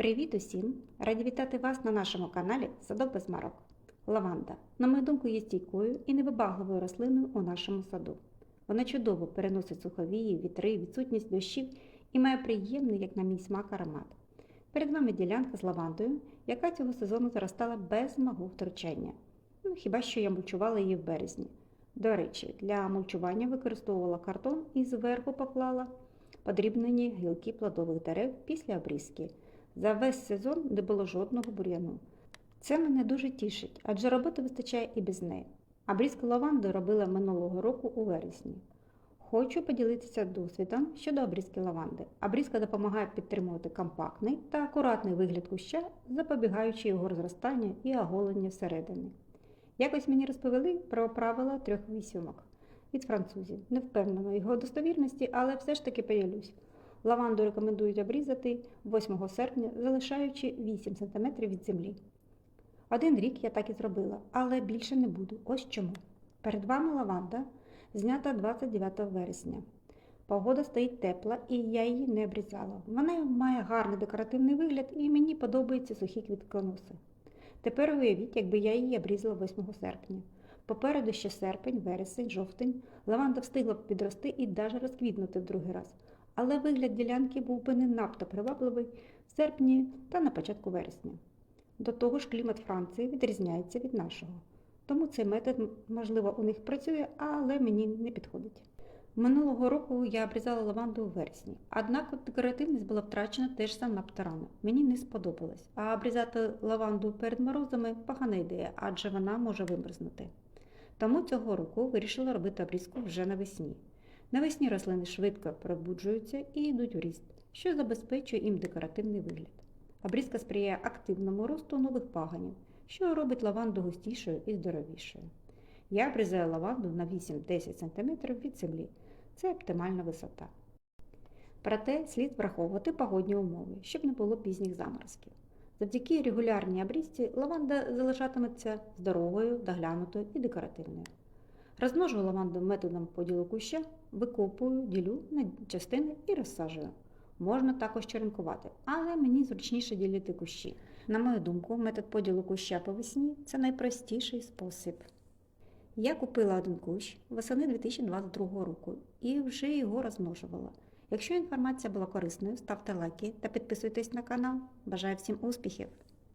Привіт усім! Раді вітати вас на нашому каналі Садок без марок. Лаванда, на мою думку, є стійкою і невибагливою рослиною у нашому саду. Вона чудово переносить суховії, вітри, відсутність дощів і має приємний, як на мій смак, аромат. Перед вами ділянка з лавандою, яка цього сезону заростала без мого втручання. Ну, хіба що я мульчувала її в березні. До речі, для мульчування використовувала картон і зверху поклала подрібнені гілки плодових дерев після обрізки. За весь сезон не було жодного бур'яну. Це мене дуже тішить, адже роботи вистачає і без неї. Обрізку лаванди робила минулого року у вересні. Хочу поділитися досвідом щодо обрізки лаванди. Обрізка допомагає підтримувати компактний та акуратний вигляд куща, запобігаючи його розростанню і оголенню всередини. Якось мені розповіли про правила трьох вісьомок від французів. Не впевнена його достовірності, але все ж таки поділюсь. Лаванду рекомендують обрізати 8 серпня, залишаючи 8 см від землі. Один рік я так і зробила, але більше не буду. Ось чому. Перед вами лаванда знята 29 вересня. Погода стоїть тепла, і я її не обрізала. Вона має гарний декоративний вигляд і мені подобаються сухі квітконоси. Тепер уявіть, якби я її обрізала 8 серпня. Попереду ще серпень, вересень, жовтень. Лаванда встигла б підрости і навіть розквітнути в другий раз. Але вигляд ділянки був би не надто привабливий в серпні та на початку вересня. До того ж, клімат Франції відрізняється від нашого. Тому цей метод, можливо, у них працює, але мені не підходить. Минулого року я обрізала лаванду у вересні, однак декоративність була втрачена теж занадто рано. Мені не сподобалось. А обрізати лаванду перед морозами погана ідея, адже вона може вимерзнути. Тому цього року вирішила робити обрізку вже навесні. Навесні рослини швидко пробуджуються і йдуть у ріст, що забезпечує їм декоративний вигляд. Обрізка сприяє активному росту нових паганів, що робить лаванду густішою і здоровішою. Я обрізаю лаванду на 8-10 см від землі. Це оптимальна висота. Проте слід враховувати погодні умови, щоб не було пізніх заморозків. Завдяки регулярній обрізці лаванда залишатиметься здоровою, доглянутою і декоративною. Розмножую лаванду методом поділу куща, викопую, ділю на частини і розсаджую. Можна також черенкувати, але мені зручніше ділити кущі. На мою думку, метод поділу куща по весні це найпростіший спосіб. Я купила один кущ восени 2022 року і вже його розмножувала. Якщо інформація була корисною, ставте лайки та підписуйтесь на канал. Бажаю всім успіхів!